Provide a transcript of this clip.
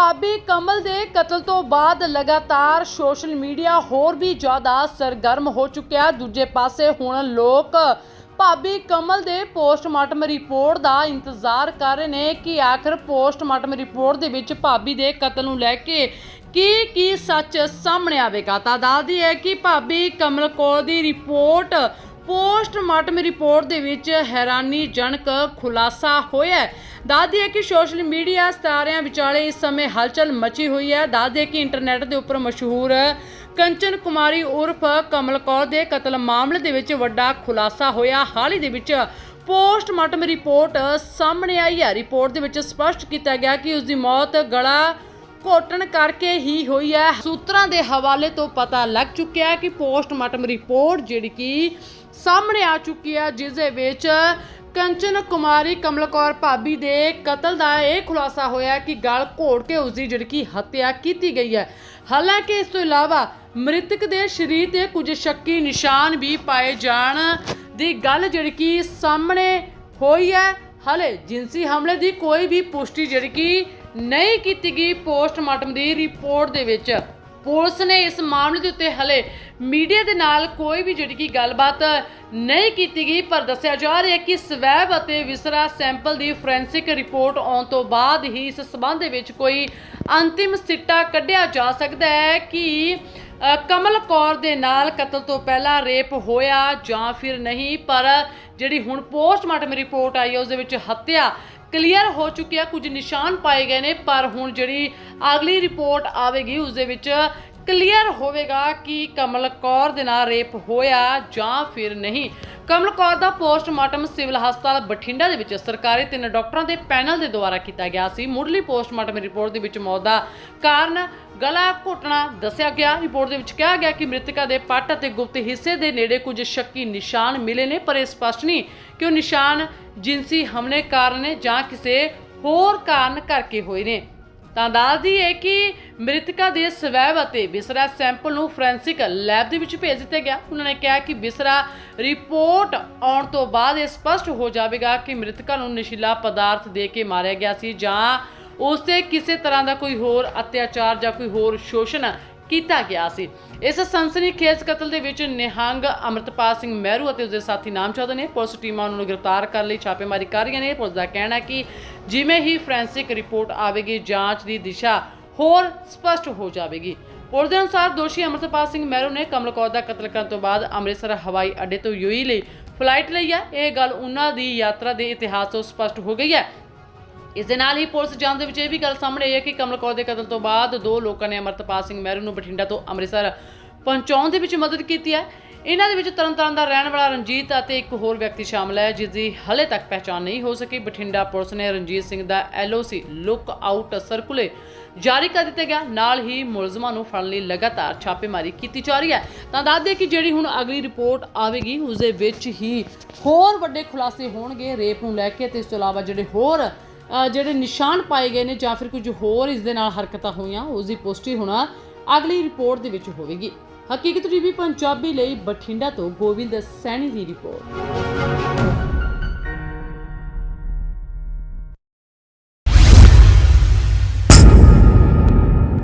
ਭਾਬੀ ਕਮਲ ਦੇ ਕਤਲ ਤੋਂ ਬਾਅਦ ਲਗਾਤਾਰ ਸੋਸ਼ਲ ਮੀਡੀਆ ਹੋਰ ਵੀ ਜ਼ਿਆਦਾ ਸਰਗਰਮ ਹੋ ਚੁੱਕਿਆ। ਦੂਜੇ ਪਾਸੇ ਹੁਣ ਲੋਕ ਭਾਬੀ ਕਮਲ ਦੇ ਪੋਸਟਮਾਰਟਮ ਰਿਪੋਰਟ ਦਾ ਇੰਤਜ਼ਾਰ ਕਰ ਰਹੇ ਨੇ ਕਿ ਆਖਰ ਪੋਸਟਮਾਰਟਮ ਰਿਪੋਰਟ ਦੇ ਵਿੱਚ ਭਾਬੀ ਦੇ ਕਤਲ ਨੂੰ ਲੈ ਕੇ ਕੀ ਕੀ ਸੱਚ ਸਾਹਮਣੇ ਆਵੇਗਾ। ਤਾਂ ਦੱਸਦੀ ਹੈ ਕਿ ਭਾਬੀ ਕਮਲ ਕੌਰ ਦੀ ਰਿਪੋਰਟ ਪੋਸਟਮਾਰਟਮ ਰਿਪੋਰਟ ਦੇ ਵਿੱਚ ਹੈਰਾਨੀਜਨਕ ਖੁਲਾਸਾ ਹੋਇਆ ਦੱਸਦੀ ਹੈ ਕਿ ਸੋਸ਼ਲ ਮੀਡੀਆ ਸਤਾਰਿਆਂ ਵਿਚਾਲੇ ਇਸ ਸਮੇਂ ਹਲਚਲ ਮਚੀ ਹੋਈ ਹੈ। ਦੱਸਦੇ ਕਿ ਇੰਟਰਨੈਟ ਦੇ ਉੱਪਰ ਮਸ਼ਹੂਰ ਕੰਚਨ ਕੁਮਾਰੀ ਉਰਫ ਕਮਲ ਕੌਰ ਦੇ ਕਤਲ ਮਾਮਲੇ ਦੇ ਵਿੱਚ ਵੱਡਾ ਖੁਲਾਸਾ ਹੋਇਆ। ਹਾਲ ਹੀ ਦੇ ਵਿੱਚ ਪੋਸਟਮਾਰਟਮ ਰਿਪੋਰਟ ਸਾਹਮਣੇ ਆਈ ਹੈ। ਰਿਪੋਰਟ ਦੇ ਵਿੱਚ ਸਪਸ਼ਟ ਕੀਤਾ ਗਿਆ ਕਿ ਉਸ ਦੀ ਮੌਤ ਗਲਾ ਘੋਟਣ ਕਰਕੇ ਹੀ ਹੋਈ ਹੈ। ਸੂਤਰਾਂ ਦੇ ਹਵਾਲੇ ਤੋਂ ਪਤਾ ਲੱਗ ਚੁੱਕਿਆ ਹੈ ਕਿ ਪੋਸਟਮਾਰਟਮ ਰਿਪੋਰਟ ਜਿਹੜੀ ਕਿ ਸਾਹਮਣੇ ਆ ਚੁੱਕੀ ਹੈ, ਜਿਸ ਦੇ ਵਿੱਚ ਕੰਚਨ ਕੁਮਾਰੀ ਕਮਲ ਕੌਰ ਭਾਬੀ ਦੇ ਕਤਲ ਦਾ ਇਹ ਖੁਲਾਸਾ ਹੋਇਆ ਕਿ ਗਲ ਘੋਟ ਕੇ ਉਸ ਦੀ ਜਿਹੜੀ ਕਿ ਹੱਤਿਆ ਕੀਤੀ ਗਈ ਹੈ। ਹਾਲਾਂਕਿ ਇਸ ਤੋਂ ਇਲਾਵਾ ਮ੍ਰਿਤਕ ਦੇ ਸਰੀਰ ਤੇ ਕੁਝ ਸ਼ੱਕੀ ਨਿਸ਼ਾਨ ਵੀ ਪਾਏ ਜਾਣ ਦੀ ਗੱਲ ਜਿਹੜੀ ਕਿ ਸਾਹਮਣੇ ਹੋਈ ਹੈ। ਹਲੇ ਜਿੰਸੀ ਹਮਲੇ ਦੀ ਕੋਈ ਵੀ ਪੁਸ਼ਟੀ ਜਿਹੜੀ ਕਿ ਨਹੀਂ ਕੀਤੀ ਗਈ। ਪੋਸਟਮਾਰਟਮ ਦੀ ਰਿਪੋਰਟ ਦੇ ਵਿੱਚ ਪੁਲਿਸ ਨੇ ਇਸ ਮਾਮਲੇ ਦੇ ਉੱਤੇ ਹਲੇ ਮੀਡੀਆ ਦੇ ਨਾਲ ਕੋਈ ਵੀ ਜਿਹੜੀ ਕਿ ਗੱਲਬਾਤ ਨਹੀਂ ਕੀਤੀ ਗਈ, ਪਰ ਦੱਸਿਆ ਜਾ ਰਿਹਾ ਹੈ ਕਿ ਸਵੈਬ ਅਤੇ ਵਿਸਰਾ ਸੈਂਪਲ ਦੀ ਫੋਰੈਂਸਿਕ ਰਿਪੋਰਟ ਆਉਣ ਤੋਂ ਬਾਅਦ ਹੀ ਇਸ ਸਬੰਧ ਦੇ ਵਿੱਚ ਕੋਈ ਅੰਤਿਮ ਸਿੱਟਾ ਕੱਢਿਆ ਜਾ ਸਕਦਾ ਹੈ ਕਿ ਕਮਲ ਕੌਰ ਦੇ ਨਾਲ ਕਤਲ ਤੋਂ ਪਹਿਲਾਂ ਰੇਪ ਹੋਇਆ ਜਾਂ ਫਿਰ ਨਹੀਂ, ਪਰ ਜਿਹੜੀ ਹੁਣ ਪੋਸਟਮਾਰਟਮ ਰਿਪੋਰਟ ਆਈ ਹੈ, ਉਸ ਦੇ ਵਿੱਚ ਹੱਤਿਆ ਕਲੀਅਰ ਹੋ ਚੁੱਕਿਆ, ਕੁਝ ਨਿਸ਼ਾਨ ਪਾਏ ਗਏ ਨੇ, ਪਰ ਹੁਣ ਜਿਹੜੀ ਅਗਲੀ ਰਿਪੋਰਟ ਆਵੇਗੀ ਉਸ ਦੇ ਵਿੱਚ ਕਲੀਅਰ ਹੋਵੇਗਾ ਕਿ ਕਮਲ ਕੌਰ ਦੇ ਨਾਲ ਰੇਪ ਹੋਇਆ ਜਾਂ ਫਿਰ ਨਹੀਂ। ਕਮਲ ਕੌਰ ਦਾ ਪੋਸਟਮਾਰਟਮ ਸਿਵਲ ਹਸਪਤਾਲ ਬਠਿੰਡਾ ਦੇ ਵਿੱਚ ਸਰਕਾਰੀ ਤਿੰਨ ਡਾਕਟਰਾਂ ਦੇ ਪੈਨਲ ਦੇ ਦੁਆਰਾ ਕੀਤਾ ਗਿਆ ਸੀ। ਮੁੱਢਲੀ ਪੋਸਟਮਾਰਟਮ ਰਿਪੋਰਟ ਦੇ ਵਿੱਚ ਮੌਤ ਦਾ ਕਾਰਨ ਗਲਾ ਘੁੱਟਣਾ ਦੱਸਿਆ ਗਿਆ। ਰਿਪੋਰਟ ਦੇ ਵਿੱਚ ਕਿਹਾ ਗਿਆ ਕਿ ਮ੍ਰਿਤਕਾ ਦੇ ਪੱਟ ਅਤੇ ਗੁਪਤ ਹਿੱਸੇ ਦੇ ਨੇੜੇ ਕੁਝ ਸ਼ੱਕੀ ਨਿਸ਼ਾਨ ਮਿਲੇ ਨੇ, ਪਰ ਇਹ ਸਪਸ਼ਟ ਨਹੀਂ ਕਿ ਉਹ ਨਿਸ਼ਾਨ ਜਿਨਸੀ ਹਮਲੇ ਕਾਰਨ ਨੇ ਜਾਂ ਕਿਸੇ ਹੋਰ ਕਾਰਨ ਕਰਕੇ ਹੋਏ ਨੇ। ਤਾਂ ਦੱਸਦੀ ਹੈ ਕਿ ਮ੍ਰਿਤਕਾ ਦੇ ਸਵੈਬ ਅਤੇ ਵਿਸਰਾ ਸੈਂਪਲ ਨੂੰ ਫੋਰੈਂਸਿਕ ਲੈਬ ਦੇ ਵਿੱਚ ਭੇਜ ਦਿੱਤਾ ਗਿਆ। ਉਹਨਾਂ ਨੇ ਕਿਹਾ ਕਿ ਵਿਸਰਾ ਰਿਪੋਰਟ ਆਉਣ ਤੋਂ ਬਾਅਦ ਇਹ ਸਪਸ਼ਟ ਹੋ ਜਾਵੇਗਾ ਕਿ ਮ੍ਰਿਤਕਾ ਨੂੰ ਨਸ਼ੀਲਾ ਪਦਾਰਥ ਦੇ ਕੇ ਮਾਰਿਆ ਗਿਆ ਸੀ ਜਾਂ ਉਸ ਤੇ ਕਿਸੇ ਤਰ੍ਹਾਂ ਦਾ ਕੋਈ ਹੋਰ ਅਤਿਆਚਾਰ ਜਾਂ ਕੋਈ ਹੋਰ ਸ਼ੋਸ਼ਣ ਕੀਤਾ ਗਿਆ ਸੀ। ਇਸ ਸਨਸਨੀਖੇਜ਼ ਕਤਲ ਦੇ ਵਿੱਚ ਨਿਹੰਗ ਅਮਰਤਪਾਲ ਸਿੰਘ ਮਹਿਰੂ ਅਤੇ ਉਸਦੇ ਸਾਥੀ ਨਾਮਜ਼ਦ ਨੇ। ਪੁਲਿਸ ਟੀਮਾਂ ਉਹਨਾਂ ਨੂੰ ਗ੍ਰਿਫਤਾਰ ਕਰਨ ਲਈ ਛਾਪੇਮਾਰੀ ਕਰ ਰਹੀਆਂ ਨੇ। ਪੁਲਿਸ ਦਾ ਕਹਿਣਾ ਹੈ ਕਿ ਜਿਵੇਂ ਹੀ ਫੋਰੈਂਸਿਕ ਰਿਪੋਰਟ ਆਵੇਗੀ, ਜਾਂਚ ਦੀ ਦਿਸ਼ਾ ਹੋਰ ਸਪਸ਼ਟ ਹੋ ਜਾਵੇਗੀ। ਪੁਲਿਸ ਦੇ ਅਨੁਸਾਰ ਦੋਸ਼ੀ ਅਮਰਤਪਾਲ ਸਿੰਘ ਮਹਿਰੂ ਨੇ ਕਮਲ ਕੌਰ ਦਾ ਕਤਲ ਕਰਨ ਤੋਂ ਬਾਅਦ ਅੰਮ੍ਰਿਤਸਰ ਹਵਾਈ ਅੱਡੇ ਤੋਂ ਯੂਈ ਲਈ ਫਲਾਈਟ ਲਈ ਹੈ। ਇਹ ਗੱਲ ਉਹਨਾਂ ਦੀ ਯਾਤਰਾ ਦੇ ਇਤਿਹਾਸ ਤੋਂ ਸਪਸ਼ਟ ਹੋ ਗਈ ਹੈ। ਇਸ ਦੇ ਨਾਲ ਹੀ ਪੁਲਿਸ ਜਾਂਚ ਦੇ ਵਿੱਚ ਇਹ ਵੀ ਗੱਲ ਸਾਹਮਣੇ ਆਈ ਹੈ ਕਿ ਕਮਲ ਕੌਰ ਦੇ ਕਤਲ ਤੋਂ ਬਾਅਦ ਦੋ ਲੋਕਾਂ ਨੇ ਅਮਰਤਪਾਲ ਸਿੰਘ ਮਹਿਰੂ ਨੂੰ ਬਠਿੰਡਾ ਤੋਂ ਅੰਮ੍ਰਿਤਸਰ ਪਹੁੰਚਾਉਣ ਦੇ ਵਿੱਚ ਮਦਦ ਕੀਤੀ ਹੈ। ਇਹਨਾਂ ਦੇ ਵਿੱਚ ਤਰਨਤਾਰਨ ਦਾ ਰਹਿਣ ਵਾਲਾ ਰਣਜੀਤ ਅਤੇ ਇੱਕ ਹੋਰ ਵਿਅਕਤੀ ਸ਼ਾਮਲ ਹੈ, ਜਿਸ ਦੀ ਹਲੇ ਤੱਕ ਪਛਾਣ ਨਹੀਂ ਹੋ ਸਕੀ। ਬਠਿੰਡਾ ਪੁਲਿਸ ਨੇ ਰਣਜੀਤ ਸਿੰਘ ਦਾ ਐਲਓਸੀ ਲੁੱਕ ਆਊਟ ਸਰਕੂਲੇ ਜਾਰੀ ਕਰ ਦਿੱਤਾ ਗਿਆ। ਨਾਲ ਹੀ ਮੁਲਜ਼ਮਾਂ ਨੂੰ ਫੜਨ ਲਈ ਲਗਾਤਾਰ ਛਾਪੇਮਾਰੀ ਕੀਤੀ ਜਾ ਰਹੀ ਹੈ। ਤਾਂ ਦੱਸ ਦਈਏ ਕਿ ਜਿਹੜੀ ਹੁਣ ਅਗਲੀ ਰਿਪੋਰਟ ਆਵੇਗੀ ਉਸ ਦੇ ਵਿੱਚ ਹੀ ਹੋਰ ਵੱਡੇ ਖੁਲਾਸੇ ਹੋਣਗੇ ਰੇਪ ਨੂੰ ਲੈ ਕੇ ਤੇ ਇਸ ਤੋਂ ਇਲਾਵਾ ਜਿਹੜੇ ਹੋਰ ਜਿਹੜੇ ਨਿਸ਼ਾਨ ਪਾਏ ਗਏ ਨੇ ਜਾਂ ਫਿਰ ਕੁਝ ਹੋਰ ਇਸ ਦੇ ਨਾਲ ਹਰਕਤਾਂ ਹੋਈਆਂ ਉਸ ਦੀ ਪੁਸ਼ਟੀ ਹੋਣਾ ਅਗਲੀ ਰਿਪੋਰਟ ਦੇ ਵਿੱਚ ਹੋਵੇਗੀ। ਹਕੀਕਤ ਟੀਵੀ ਪੰਜਾਬੀ ਲਈ ਬਠਿੰਡਾ ਤੋਂ ਗੋਬਿੰਦ ਸੈਣੀ ਦੀ ਰਿਪੋਰਟ।